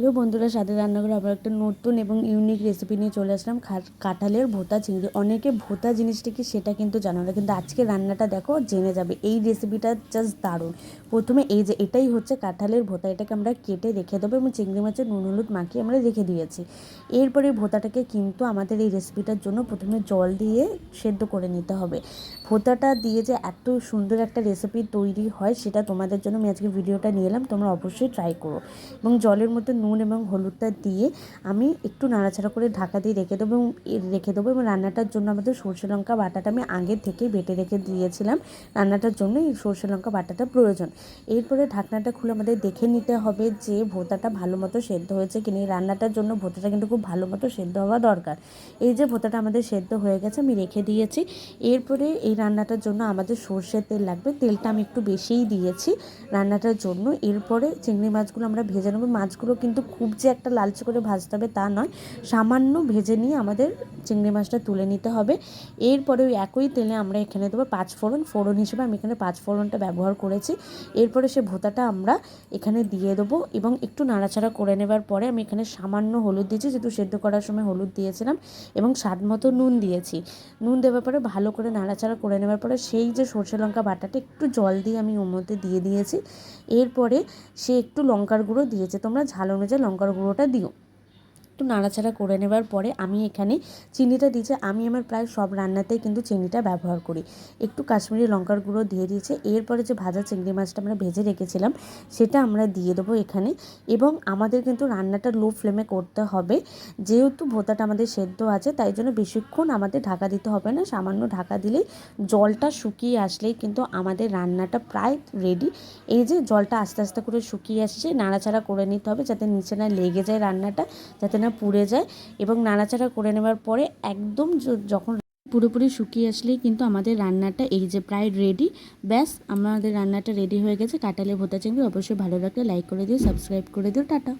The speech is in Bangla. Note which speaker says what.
Speaker 1: হ্যালো বন্ধুরা, সাথে রান্নাঘরে আবার একটা নতুন এবং ইউনিক রেসিপি নিয়ে চলে আসলাম। কাঁঠালের ভোতা চিংড়ি। অনেকে ভোতা জিনিসটা কি সেটা কিন্তু জানো না, কিন্তু আজকে রান্নাটা দেখো, জেনে যাবে। এই রেসিপিটা জাস্ট দারুণ। প্রথমে এই যে, এটাই হচ্ছে কাঁঠালের ভোতা। এটাকে আমরা কেটে রেখে দেবো এবং চিংড়ি মাছের নুন, হলুদ মাখিয়ে আমরা রেখে দিয়েছি। এরপরে ভোতাটাকে কিন্তু আমাদের এই রেসিপিটার জন্য প্রথমে জল দিয়ে সেদ্ধ করে নিতে হবে। ভোতাটা দিয়ে যে এত সুন্দর একটা রেসিপি তৈরি হয়, সেটা তোমাদের জন্য আমি আজকে ভিডিওটা নিয়ে এলাম। তোমরা অবশ্যই ট্রাই করো। এবং জলের মধ্যে নুন এবং হলুদটা দিয়ে আমি একটু নাড়াচাড়া করে ঢাকা দিয়ে রেখে দেবো এবং রেখে দেবো এবং রান্নাটার জন্য আমাদের সরষে লঙ্কা বাটাটা আমি আগে থেকেই বেটে রেখে দিয়েছিলাম। রান্নাটার জন্য এই সর্ষে লঙ্কা বাটাটা প্রয়োজন। এরপরে ঢাকনাটা খুলে আমাদের দেখে নিতে হবে যে ভোতাটা ভালো মতো সেদ্ধ হয়েছে কিনা। এই রান্নাটার জন্য ভোতাটা কিন্তু খুব ভালো মতো সেদ্ধ হওয়া দরকার। এই যে ভোতাটা আমাদের সেদ্ধ হয়ে গেছে আমি রেখে দিয়েছি। এরপরে এই রান্নাটার জন্য আমাদের সর্ষের তেল লাগবে। তেলটা আমি একটু বেশিই দিয়েছি রান্নাটার জন্য। এরপরে চিংড়ি মাছগুলো আমরা ভেজে নেব। মাছগুলো কিন্তু খুব যে একটা লালচে করে ভাজতে হবে তা নয় সামান্য ভেজে নিয়ে আমাদের চিংড়ি মাছটা তুলে নিতে হবে। এরপরে ওই একই তেলে আমরা এখানে দেবো পাঁচ ফোড়ন। হিসেবে আমি এখানে পাঁচ ফোড়নটা ব্যবহার করেছি। এরপরে সে ভোতাটা আমরা এখানে দিয়ে দেবো এবং একটু নাড়াচাড়া করে নেবার পরে আমি এখানে সামান্য হলুদ দিয়েছি, যেহেতু সেদ্ধ করার সময় হলুদ দিয়েছিলাম এবং স্বাদ মতো নুন দিয়েছি। নুন দেওয়ার পরে ভালো করে নাড়াচাড়া করে নেবার পরে সেই যে সর্ষে লঙ্কা বাটাটা একটু জল দিয়ে আমি ওর মধ্যে দিয়ে দিয়েছি। এরপরে সে একটু লঙ্কার গুঁড়ো দিয়েছে। তোমরা ঝাল অনুযায়ী লঙ্কার গুঁড়োটা দিও। একটু নাড়াচাড়া করে নেবার পরে আমি এখানে চিনিটা দিয়েছি আমি আমার প্রায় সব রান্নাতেই কিন্তু চিনিটা ব্যবহার করি। একটু কাশ্মীরি লঙ্কার গুঁড়ো দিয়ে দিয়েছে এরপরে যে ভাজা চিংড়ি মাছটা আমরা ভেজে রেখেছিলাম সেটা আমরা দিয়ে দেবো এখানে এবং আমাদের কিন্তু রান্নাটা লো ফ্লেমে করতে হবে। যেহেতু ভোতাটা আমাদের সেদ্ধ আছে তাই জন্য বেশিক্ষণ আমাদের ঢাকা দিতে হবে না, সামান্য ঢাকা দিলেই জলটা শুকিয়ে আসলেই কিন্তু আমাদের রান্নাটা প্রায় রেডি এই যে জলটা আস্তে আস্তে করে শুকিয়ে আসছে, নাড়াচাড়া করে নিতে হবে যাতে নিচে না লেগে যায় রান্নাটা, যাতে না পুড়ে যায় এবং নাড়াচাড়া করে নেওয়ার পরে একদম যখন পুরোপুরি শুকিয়ে আসলেই কিন্তু আমাদের রান্নাটা এই যে প্রায় রেডি ব্যাস, আমাদের রান্নাটা রেডি হয়ে গেছে। কাটালে ভোতা চিংড়ি অবশ্যই ভালো লাগলে লাইক করে দিও সাবস্ক্রাইব করে দিও, টাটা।